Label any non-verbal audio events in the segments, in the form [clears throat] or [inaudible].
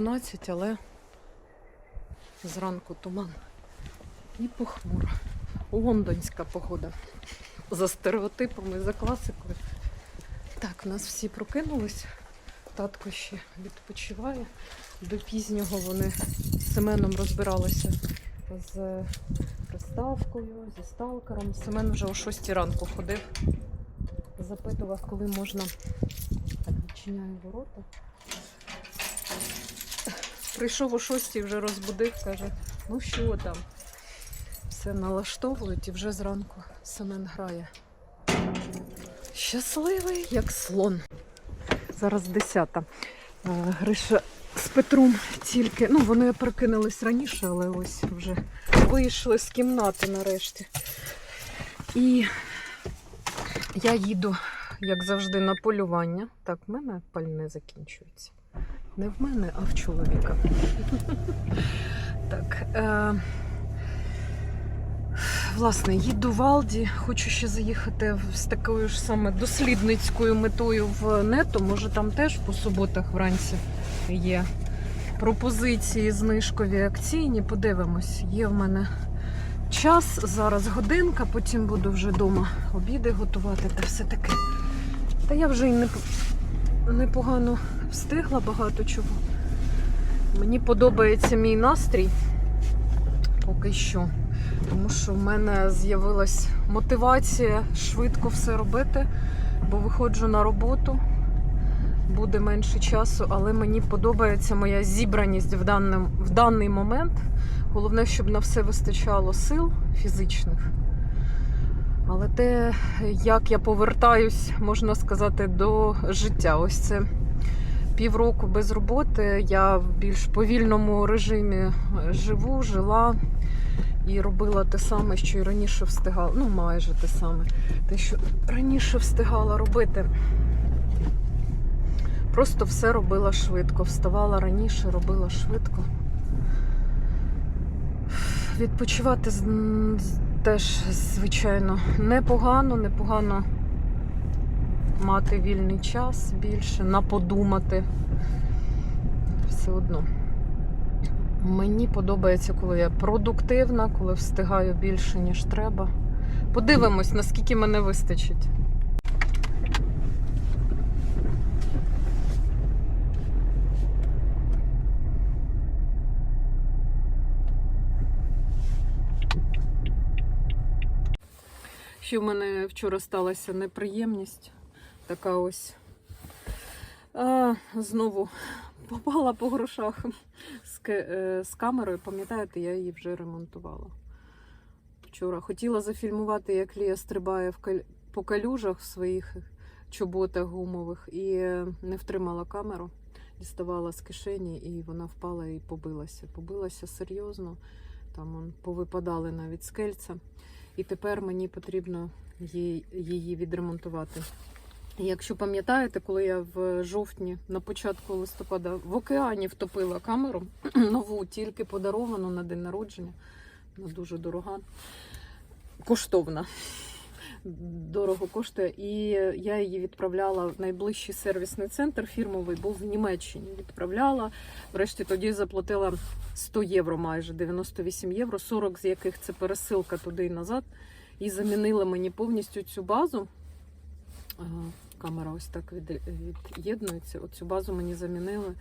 12, але зранку туман. І похмуро. Лондонська погода. За стереотипами, за класикою. Так, у нас всі прокинулись. Татко ще відпочиває. До пізнього вони з Семеном розбиралися з приставкою, зі сталкером. Семен вже о 6 ранку ходив. Запитував, коли можна. Так, відчиняю ворота. Прийшов о 6 вже розбудив, каже, ну що там? Все налаштовують і вже зранку Семен грає. Щасливий, як слон. Зараз 10. Гриша з Петром тільки. Ну, вони прокинулись раніше, але ось вже вийшли з кімнати нарешті. І я їду, як завжди, на полювання. Так, в мене пальне закінчується. Не в мене, а в чоловіка. Так. Е- Власне, їду в. Хочу ще заїхати з такою ж саме дослідницькою метою в нето. Може, там теж по суботах вранці є пропозиції знижкові акційні. Подивимось, є в мене час, зараз годинка, потім буду вже вдома обіди готувати та все таке. Та я вже й не, непогано встигла багато чого. Мені подобається мій настрій поки що. Тому що в мене з'явилась мотивація швидко все робити, бо виходжу на роботу, буде менше часу, але мені подобається моя зібраність в, даний, в даний момент. Головне, щоб на все вистачало сил фізичних. Але те, як я повертаюсь, можна сказати, до життя. Ось це півроку без роботи. Я в більш повільному режимі живу, жила і робила те саме, що і раніше встигала. Ну, майже те саме. Те, що раніше встигала робити. Просто все робила швидко. Вставала раніше, робила швидко. Відпочивати теж, звичайно, непогано, непогано мати вільний час більше, на подумати. Все одно. Мені подобається, коли я продуктивна, коли встигаю більше, ніж треба. Подивимось, наскільки мене вистачить. Ще в мене вчора сталася неприємність. Така ось. Знову попала по грошах з, е, з камерою. Пам'ятаєте, я її вже ремонтувала. Вчора хотіла зафільмувати, як Лія стрибає по калюжах в своїх чоботах гумових і не втримала камеру, діставала з кишені, і вона впала і побилася. Побилася серйозно. Там он, повипадали навіть скельця. І тепер мені потрібно її відремонтувати. Якщо пам'ятаєте, коли я в жовтні на початку листопада в океані втопила камеру [clears throat] нову, тільки подаровану на день народження, вона дуже дорога, коштовна. Дорого коштує. І я її відправляла в найближчий сервісний центр фірмовий, був в Німеччині. Відправляла. Врешті тоді заплатила 100 євро майже 98 євро, 40 з яких це пересилка туди і назад. І замінила мені повністю цю базу. Камера ось так від'єднується. Оцю базу мені замінили,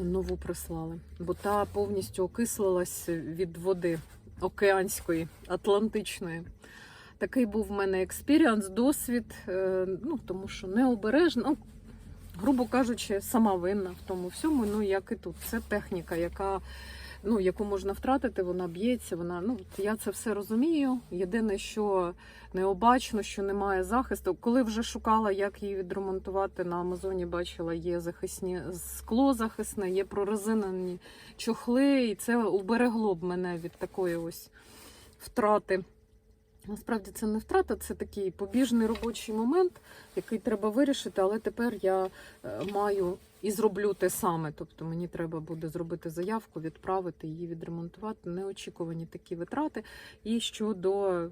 е, нову прислали. Бо та повністю окислилась від води океанської, атлантичної. Такий був в мене експіріанс, досвід, е, ну, тому що необережно, ну, грубо кажучи, сама винна в тому всьому, ну як і тут. Це техніка, яка, ну, яку можна втратити, вона б'ється, вона, ну, я це все розумію. Єдине, що необачно, що немає захисту. Коли вже шукала, як її відремонтувати, на Амазоні бачила, є захисні скло захисне, є прорезинені чохли, і це уберегло б мене від такої ось втрати. Насправді це не втрата, це такий побіжний робочий момент, який треба вирішити, але тепер я е, маю і зроблю те саме. Тобто мені треба буде зробити заявку, відправити її відремонтувати. Неочікувані такі витрати. І щодо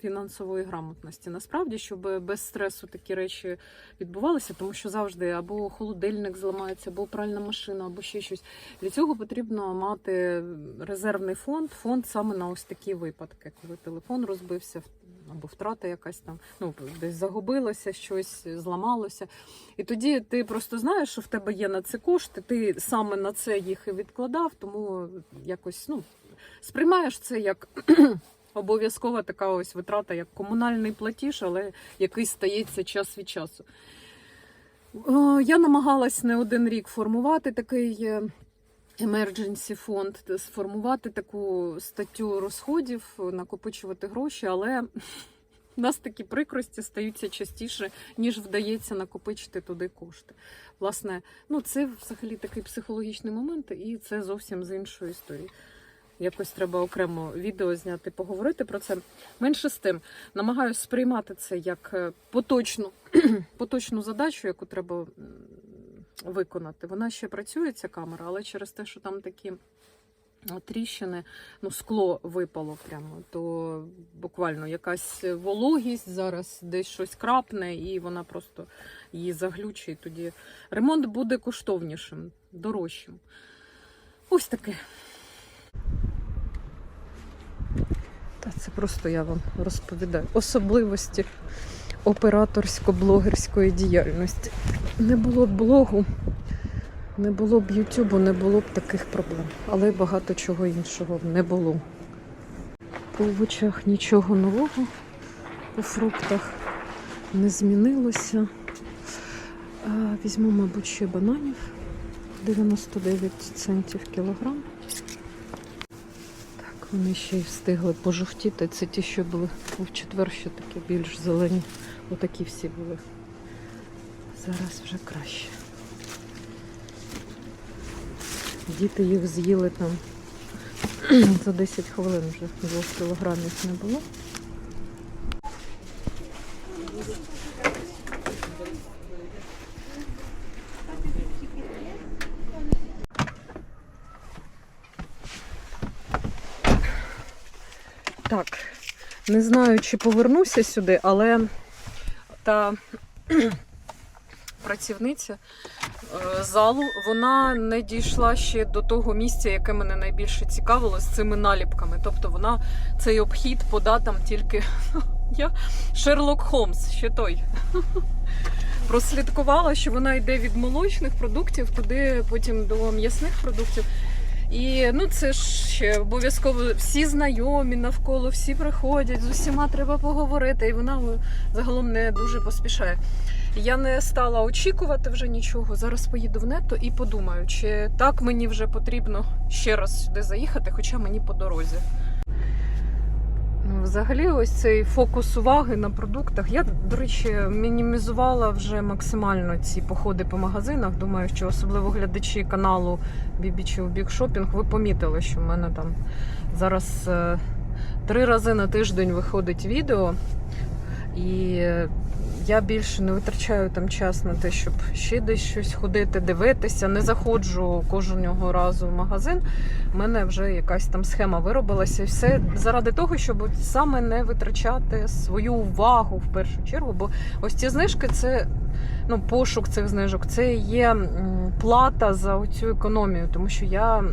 фінансової грамотності, насправді, щоб без стресу такі речі відбувалися, тому що завжди або холодильник зламається, або пральна машина, або ще щось. Для цього потрібно мати резервний фонд, фонд саме на ось такі випадки, коли телефон розбився або втрата якась там, ну десь загубилося щось, зламалося. І тоді ти просто знаєш, що в тебе є на це кошти, ти саме на це їх і відкладав, тому якось ну, сприймаєш це як. [clears throat] Обов'язкова така ось витрата, як комунальний платіж, але який стається час від часу. Я намагалась не один рік формувати такий е, emergency фонд, сформувати таку статтю розходів, накопичувати гроші, але [laughs] у нас такі прикрості стаються частіше, ніж вдається накопичити туди кошти. Власне, ну це взагалі такий психологічний момент, і це зовсім з іншої історії. Якось треба окремо відео зняти, поговорити про це. Менше з тим, намагаюся сприймати це як е, поточну, [clears throat] поточну задачу, яку треба виконати. Вона ще працює, ця камера, але через те, що там такі тріщини, ну, скло випало прямо, то буквально якась вологість зараз, десь щось крапне, і вона просто її заглючить. Тоді ремонт буде коштовнішим, дорожчим. Ось таке. Та це просто я вам розповідаю. Особливості операторсько-блогерської діяльності. Не було б блогу, не було б Ютубу, не було б таких проблем. Але багато чого іншого не було. По овочах нічого нового, по фруктах не змінилося. Візьму, мабуть, ще бананів 99 центів кілограм. Вони ще й встигли пожовтіти. Це ті, що були в четвер, ще такі більш зелені. Отакі всі були. Зараз вже краще. Діти їх з'їли там [clears throat] за 10 хвилин вже 2 кілограмів не було. Так, не знаю, чи повернуся сюди, але та [clears throat] працівниця е, залу, вона не дійшла ще до того місця, яке мене найбільше цікавило з цими наліпками. Тобто вона цей обхід по датам тільки я Шерлок Холмс, ще той. [laughs] Прослідкувала, що вона йде від молочних продуктів туди, потім до м'ясних продуктів. І ну це ж обов'язково всі знайомі навколо, всі приходять, з усіма треба поговорити, і вона загалом не дуже поспішає. Я не стала очікувати вже нічого. Зараз поїду в нетто і подумаю, чи так мені вже потрібно ще раз сюди заїхати, хоча мені по дорозі. Взагалі, ось цей фокус уваги на продуктах. Я, до речі, мінімізувала вже максимально ці походи по магазинах. Думаю, що особливо глядачі каналу Бібічів Бік Шопінг, ви помітили, що в мене там зараз е, три рази на тиждень виходить відео, і я більше не витрачаю там час на те, щоб ще десь щось ходити, дивитися. Не заходжу кожного разу в магазин. У мене вже якась там схема виробилася. І все заради того, щоб саме не витрачати свою увагу в першу чергу. Бо ось ці знижки це. Ну, пошук цих знижок це є плата за цю економію, тому що я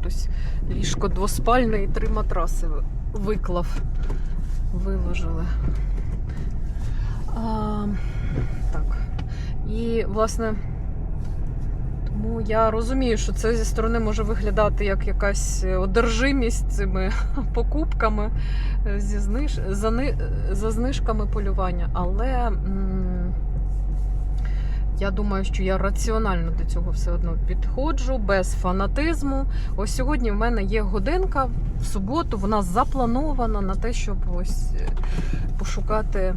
хтось ліжко двоспальне і три матраси виклав, виложили. А, так. І, власне, тому я розумію, що це зі сторони може виглядати як якась одержимість цими [laughs] покупками е, зі зниж... за, ни... за знижками полювання. Але я думаю, що я раціонально до цього все одно підходжу, без фанатизму. Ось сьогодні в мене є годинка в суботу, вона запланована на те, щоб ось е, пошукати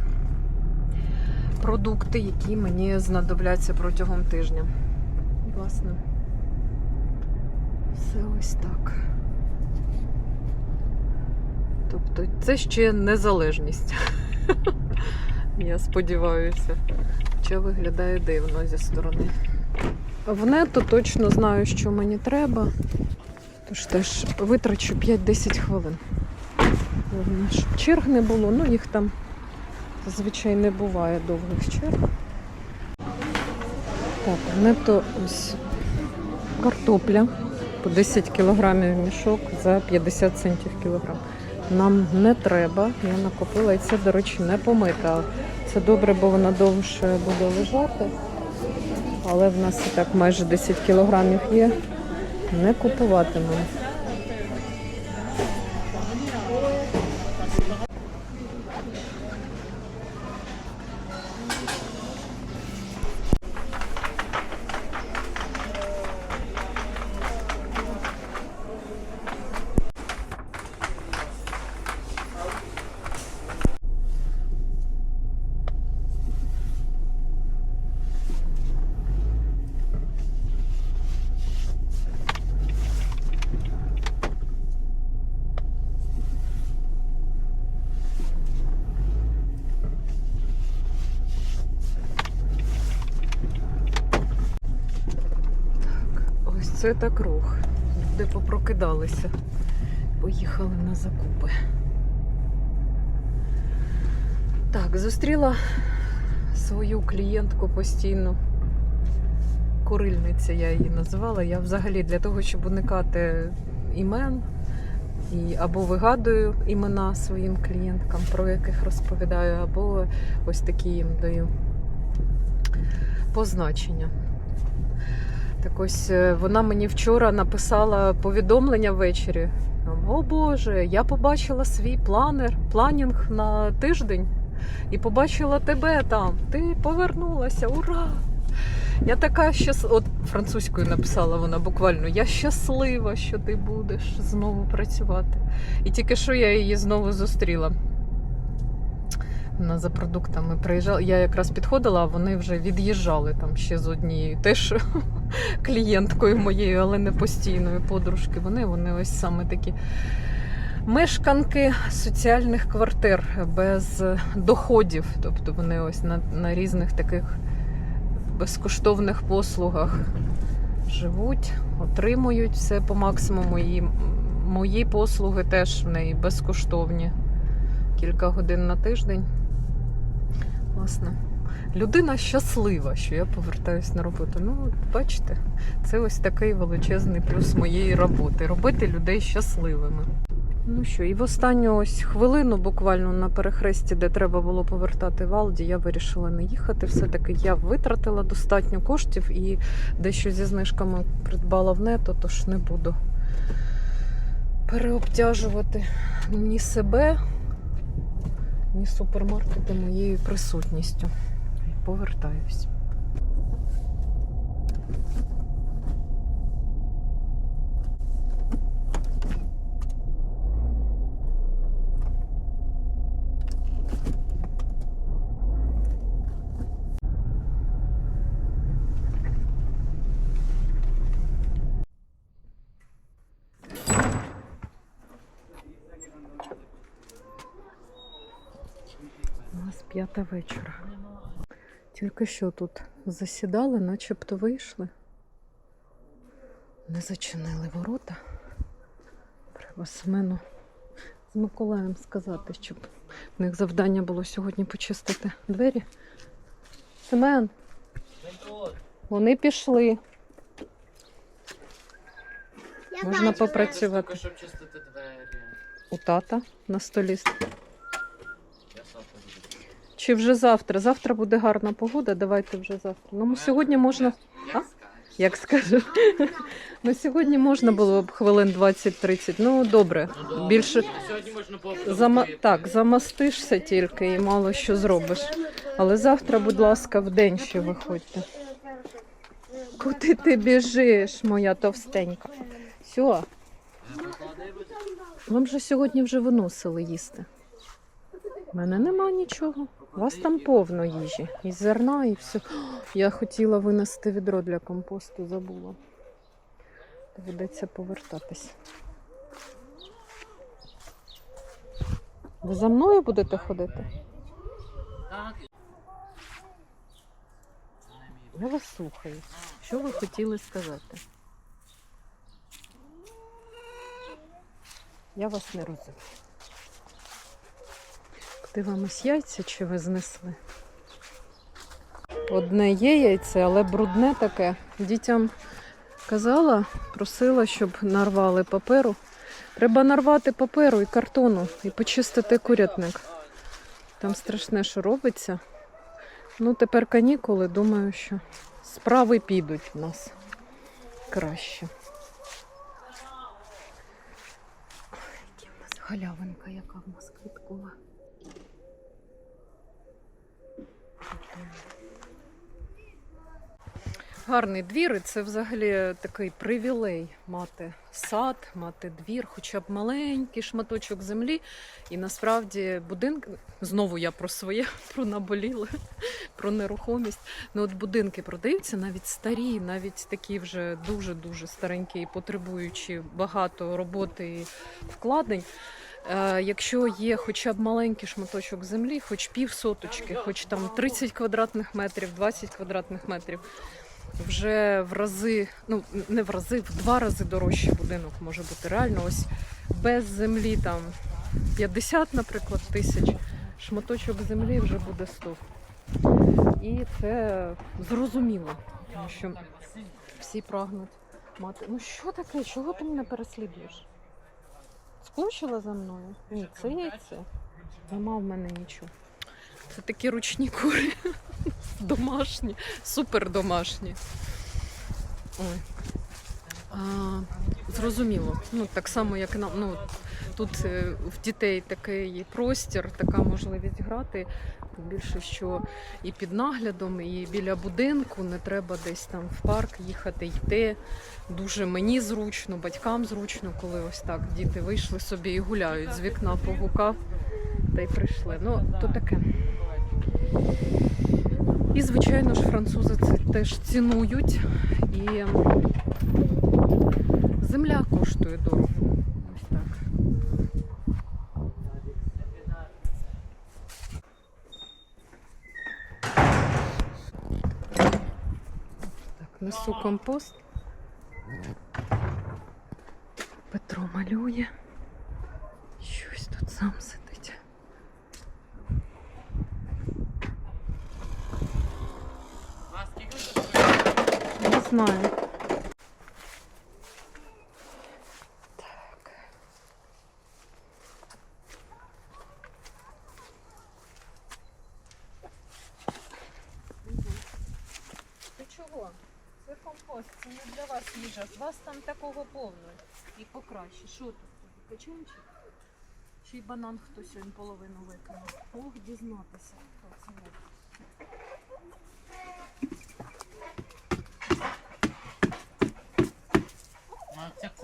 продукти, які мені знадобляться протягом тижня. Власне, все ось так. Тобто це ще незалежність. [laughs] Я сподіваюся. Хоча виглядає дивно зі сторони. В нето точно знаю, що мені треба. Тож теж витрачу 5-10 хвилин. Головне, щоб черг не було, ну їх там зазвичай не буває довгих черг. Так, в нето ось картопля по 10 кілограмів мішок за 50 центів кілограм. Нам не треба, я накопила, і це, до речі, не помита. Це добре, бо вона довше буде лежати. Але в нас і так майже 10 кілограмів є. Не купуватимемо. Ось це так рух. Люди попрокидалися. Поїхали на закупи. Так, зустріла свою клієнтку постійно. Курильниця я її називала. Я взагалі для того, щоб уникати імен і або вигадую імена своїм клієнткам, про яких розповідаю, або ось такі їм даю позначення. Так ось е, вона мені вчора написала повідомлення ввечері. О Боже, я побачила свій планер, планінг на тиждень і побачила тебе там. Ти повернулася, ура! Я така щас... от французькою написала вона буквально. Я щаслива, що ти будеш знову працювати. І тільки що я її знову зустріла. Вона за продуктами приїжджала. Я якраз підходила, а вони вже від'їжджали там ще з однією теж [laughs] клієнткою моєю, але не постійною подружки. Вони, вони ось саме такі мешканки соціальних квартир без доходів. Тобто вони ось на, на різних таких безкоштовних послугах живуть, отримують все по максимуму. І мої послуги теж в неї безкоштовні. Кілька годин на тиждень. Власне, людина щаслива, що я повертаюсь на роботу. Ну, бачите, це ось такий величезний плюс моєї роботи робити людей щасливими. Ну що, і в останню ось хвилину, буквально на перехресті, де треба було повертати Валді, я вирішила не їхати. Все-таки я витратила достатньо коштів і дещо зі знижками придбала в нето, тож не буду переобтяжувати ні себе, ні супермаркети моєю присутністю. Повертаюсь. П'ята вечора. Тільки що тут засідали, начебто вийшли. Не зачинили ворота. Треба Семену з Миколаєм сказати, щоб в них завдання було сьогодні почистити двері. Семен, вони пішли. Можна попрацювати. Тільки, щоб чистити двері. У тата на столі. Чи вже завтра? Завтра буде гарна погода, давайте вже завтра. Ну, сьогодні можна. А? Як скажу. [laughs] Ну, сьогодні можна було б хвилин 20-30. Ну, добре. Ну. Більше Сьогодні Зама... Так, замастишся тільки і мало що зробиш. Але завтра, будь ласка, в день ще виходьте. Куди ти біжиш, моя товстенька? Все, вам же сьогодні вже виносили їсти. У мене нема нічого. У вас там повно їжі. І зерна, і все. Я хотіла винести відро для компосту, забула. Доведеться повертатись. Ви за мною будете ходити? Так. Я вас слухаю. Що ви хотіли сказати? Я вас не розумію. Подивимось яйця, чи ви знесли. Одне є яйце, але брудне таке. Дітям казала, просила, щоб нарвали паперу. Треба нарвати паперу і картону і почистити курятник. Там страшне, що робиться. Ну, тепер канікули, думаю, що справи підуть в нас краще. Які в нас галявинка, яка в нас квіткова. Гарний двір, і це взагалі такий привілей мати сад, мати двір, хоча б маленький шматочок землі. І насправді будинки, знову я про своє, [laughs] про наболіле, [laughs] про нерухомість. Ну от будинки продаються навіть старі, навіть такі вже дуже-дуже старенькі, потребуючи багато роботи і вкладень. Е, Якщо є хоча б маленький шматочок землі, хоч пів соточки, хоч там 30 квадратних метрів, 20 квадратних метрів, вже в рази, ну не в рази, в два рази дорожчий будинок може бути реально. Ось без землі там 50, наприклад, тисяч, шматочок землі вже буде 100. І це зрозуміло, тому що всі прагнуть мати. Ну що таке? Чого ти мене переслідуєш? Скучила за мною? Ні, це яйце. Нема в мене нічого. Це такі ручні кури. [laughs] Домашні, супер домашні. Ой. А, зрозуміло. Ну, так само, як нам. Ну, тут е, в дітей такий простір, така можливість грати. Тим більше, що і під наглядом, і біля будинку не треба десь там в парк їхати, йти. Дуже мені зручно, батькам зручно, коли ось так діти вийшли собі і гуляють з вікна погукав та й прийшли. Ну, то таке. І, звичайно ж, французи це теж цінують. І земля коштує дорого. Ось так. Так, несу компост. Петро малює. Щось тут сам сидить. А скільки тут? Не знаю. Так. Ти чого? Це компост, це не для вас їжа. У вас там такого повно. І покраще. Що тут? Качунчик? Чи й банан хтось сьогодні половину викинув? Ох, дізнатися. хто це робить.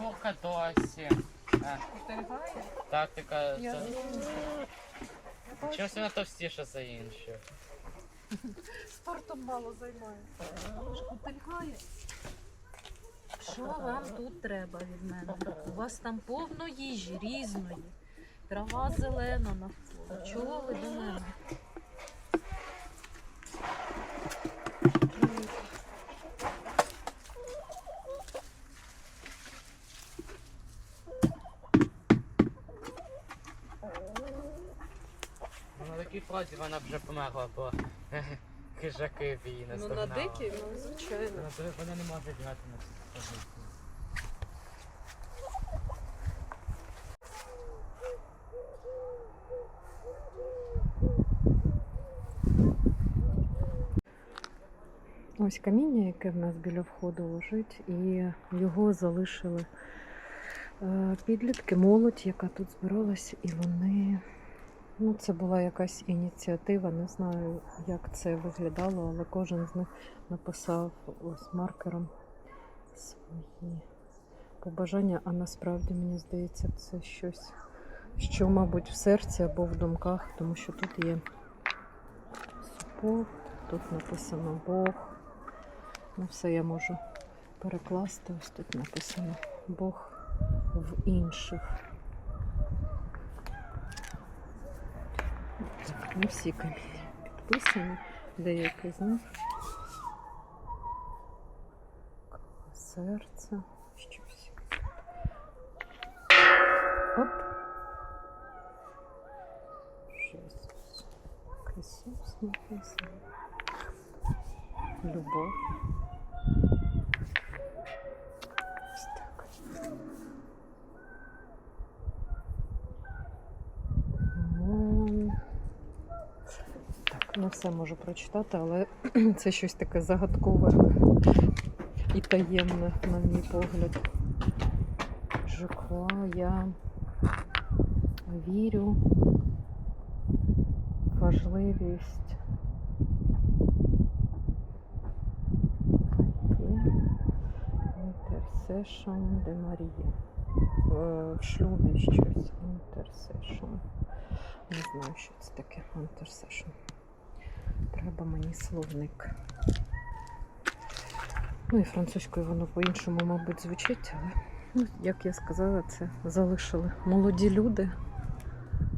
Ну курка досі. Спостерігає? тактика. Чогось вона товстіша за іншу. Спортом мало займається. Що вам тут треба від мене? У вас там повно їжі різної. Трава зелена навколо. Чого ви до мене? Фразі вона вже померла, бо хижаки б її Ну на наздогнали. дикі, ну звичайно. Вона, вона не може грати на цій позиції. Ось каміння, яке в нас біля входу лежить, і його залишили е, підлітки, молодь, яка тут збиралась, і вони. Ну, це була якась ініціатива, не знаю, як це виглядало, але кожен з них написав ось маркером свої побажання, а насправді мені здається, це щось, що, мабуть, в серці або в думках, тому що тут є супов, тут написано Бог. Ну, все я можу перекласти. Ось тут написано Бог в інших. не всі каміння підписані, деякі з них. серце, щось. Оп. Щось. Христос написано. Любов. Не все можу прочитати, але [clears throat] це щось таке загадкове і таємне, на мій погляд. Жуква, я вірю важливість Інтерсешн де Марії. В в шлюбі щось. Інтерсешн. Не знаю, що це таке. Інтерсешн. Треба мені словник. Ну і французькою воно по-іншому, мабуть, звучить, але, ну, як я сказала, це залишили молоді люди.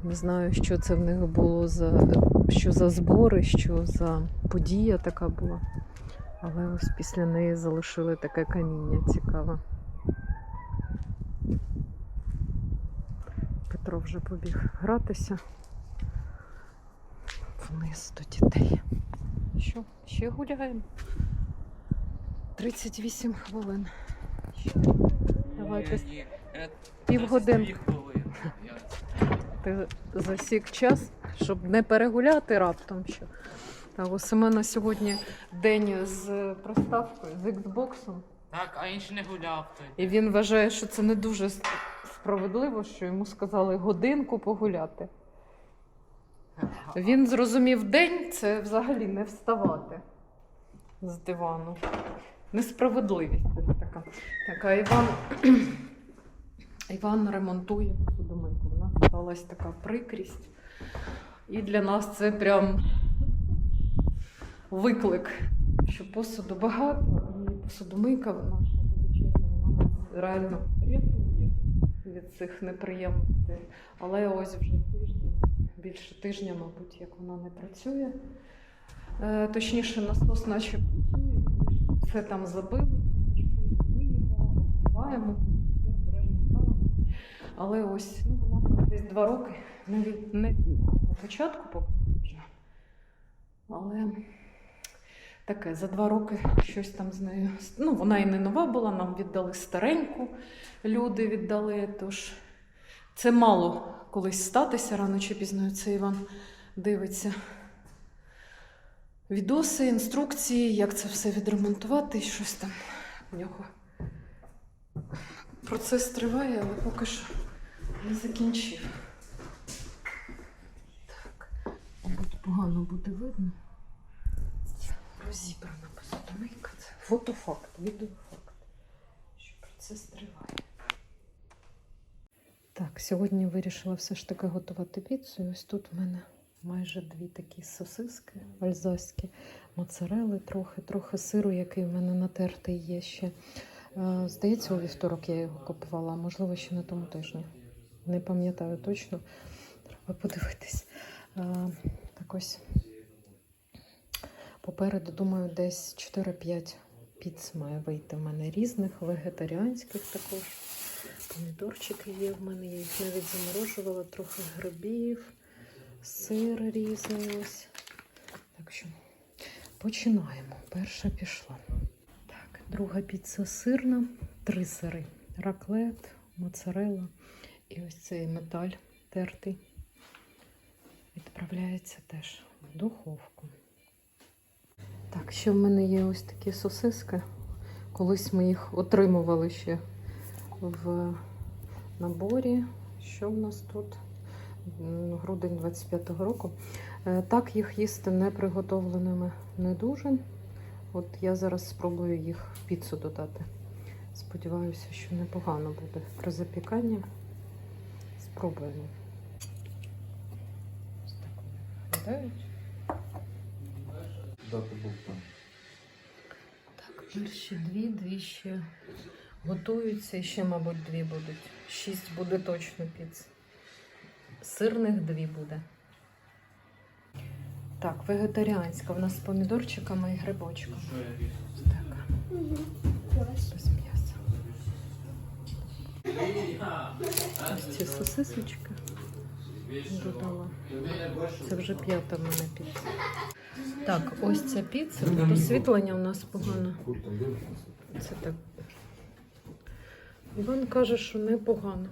Не знаю, що це в них було за що за збори, що за подія така була. Але ось після неї залишили таке каміння цікаве. Петро вже побіг гратися вниз до дітей. Що, ще гуляємо? 38 хвилин. Давайте е, півгодинки. дві Ти засік час, щоб не перегуляти раптом. Що. Так, у Семена сьогодні день з приставкою, з Xbox. Так, а інший не гуляв той. І він вважає, що це не дуже справедливо, що йому сказали годинку погуляти. Він зрозумів день це взагалі не вставати з дивану. Несправедливість це така. Так, а Іван, [clears throat] Іван ремонтує посудомийку. У нас сталася така прикрість. І для нас це прям виклик, що посуду багато, і посудомийка наша величезна, нас реально рятує від цих неприємностей. Але ось вже більше тижня, мабуть, як вона не працює. Е, точніше, насос наче працює, все там обливаємо, все обережно ставимо. Але ось ну, вона десь два роки, навіть не на початку поки вже. Але таке, за два роки щось там з нею. Ну, вона і не нова була, нам віддали стареньку, люди віддали. Тож це мало колись статися рано чи пізно. Це Іван дивиться відоси, інструкції, як це все відремонтувати і щось там в нього. Процес триває, але поки що не закінчив. Так, мабуть, погано буде видно. Розібрана посудомийка. Це фотофакт, відеофакт, що процес триває. Так, сьогодні вирішила все ж таки готувати піцу. І ось тут в мене майже дві такі сосиски альзаські, моцарели трохи, трохи сиру, який в мене натертий є ще. Е, Здається, у вівторок я його купувала, можливо, ще на тому тижні. Не пам'ятаю точно. Треба подивитись. Е, Так ось попереду, думаю, десь 4-5 піц має вийти в мене різних, вегетаріанських також. Помідорчики є в мене, я їх навіть заморожувала, трохи грибів, сир різний ось. Так що починаємо. Перша пішла. Так, друга піца сирна, три сири. Раклет, моцарелла і ось цей металь тертий. Відправляється теж в духовку. Так, ще в мене є ось такі сосиски. Колись ми їх отримували ще в наборі. Що в нас тут? Грудень 25-го року. Е, Так, їх їсти не приготовленими не дуже. От я зараз спробую їх в піцу додати. Сподіваюся, що непогано буде при запіканні. Спробуємо. Ось так вони виглядають. Так, перші дві, дві ще готуються, і ще, мабуть, дві будуть. Шість буде точно піц. Сирних дві буде. Так, вегетаріанська. У нас з помідорчиками і я візьму? Так. Без м'яса. Ось ці сосисочки додала. Це вже п'ята в мене піца. Так, ось ця піца. Освітлення у нас погано. Це так. Іван каже, що непогано.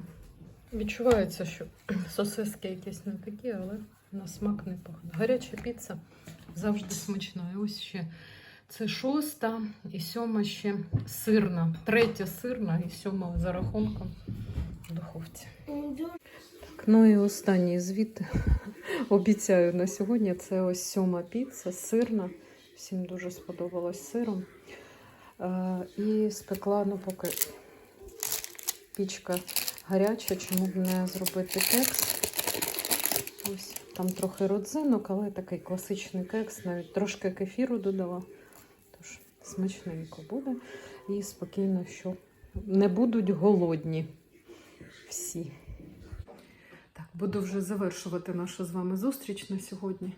Відчувається, що сосиски якісь не такі, але на смак непогано. Гаряча піца завжди смачна. І ось ще це шоста і сьома ще сирна. Третя сирна і сьома за рахунком в духовці. Так, ну і останній звіт обіцяю на сьогодні. Це ось сьома піца, сирна. Всім дуже сподобалось сиром. Е, і спекла, ну поки пічка гаряча, чому б не зробити кекс. Ось там трохи родзинок, але такий класичний кекс, навіть трошки кефіру додала. Тож смачненько буде. І спокійно, що не будуть голодні всі. Так, буду вже завершувати нашу з вами зустріч на сьогодні.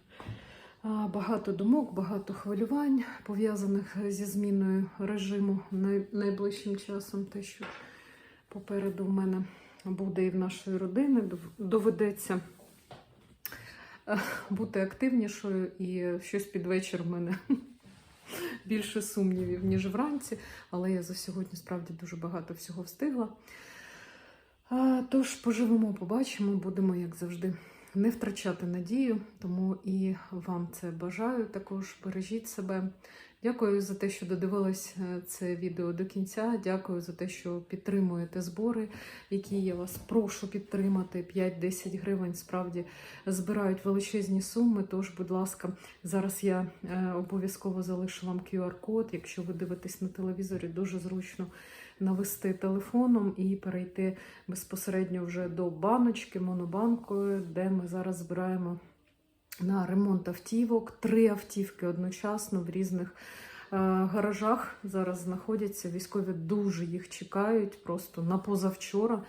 Багато думок, багато хвилювань пов'язаних зі зміною режиму найближчим часом. Те, що попереду в мене буде і в нашої родини, доведеться е, бути активнішою і щось під вечір в мене [laughs] більше сумнівів, ніж вранці. Але я за сьогодні справді дуже багато всього встигла. Тож поживемо, побачимо, будемо, як завжди, не втрачати надію, тому і вам це бажаю. Також бережіть себе. Дякую за те, що додивились е, це відео до кінця. Дякую за те, що підтримуєте збори, які я вас прошу підтримати. 5-10 гривень справді збирають величезні суми. Тож, будь ласка, зараз я е, обов'язково залишу вам QR-код. Якщо ви дивитесь на телевізорі, дуже зручно навести телефоном і перейти безпосередньо вже до баночки, монобанкою, де ми зараз збираємо на ремонт автівок. Три автівки одночасно в різних е, гаражах зараз знаходяться. Військові дуже їх чекають, просто на позавчора.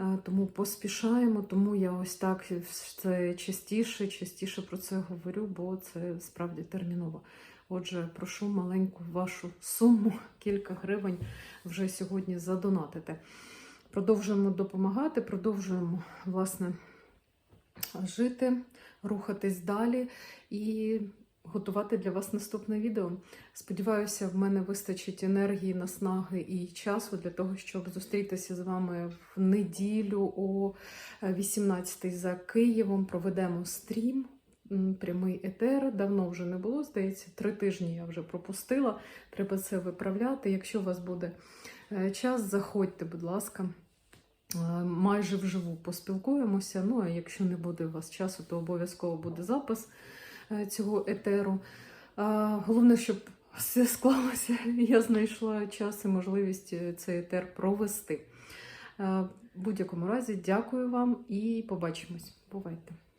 Е, Тому поспішаємо, тому я ось так це частіше, частіше про це говорю, бо це справді терміново. Отже, прошу маленьку вашу суму, кілька гривень вже сьогодні задонатити. Продовжуємо допомагати, продовжуємо власне жити, рухатись далі і готувати для вас наступне відео. Сподіваюся, в мене вистачить енергії, наснаги і часу для того, щоб зустрітися з вами в неділю о 18 за Києвом. Проведемо стрім. Прямий етер давно вже не було, здається, три тижні я вже пропустила. Треба це виправляти. Якщо у вас буде е, час, заходьте, будь ласка, майже вживу поспілкуємося. Ну а якщо не буде у вас часу, то обов'язково буде запис е, цього етеру. Головне, щоб все склалося, [laughs] я знайшла час і можливість е, цей етер провести. Е, В будь-якому разі, дякую вам і побачимось. Бувайте!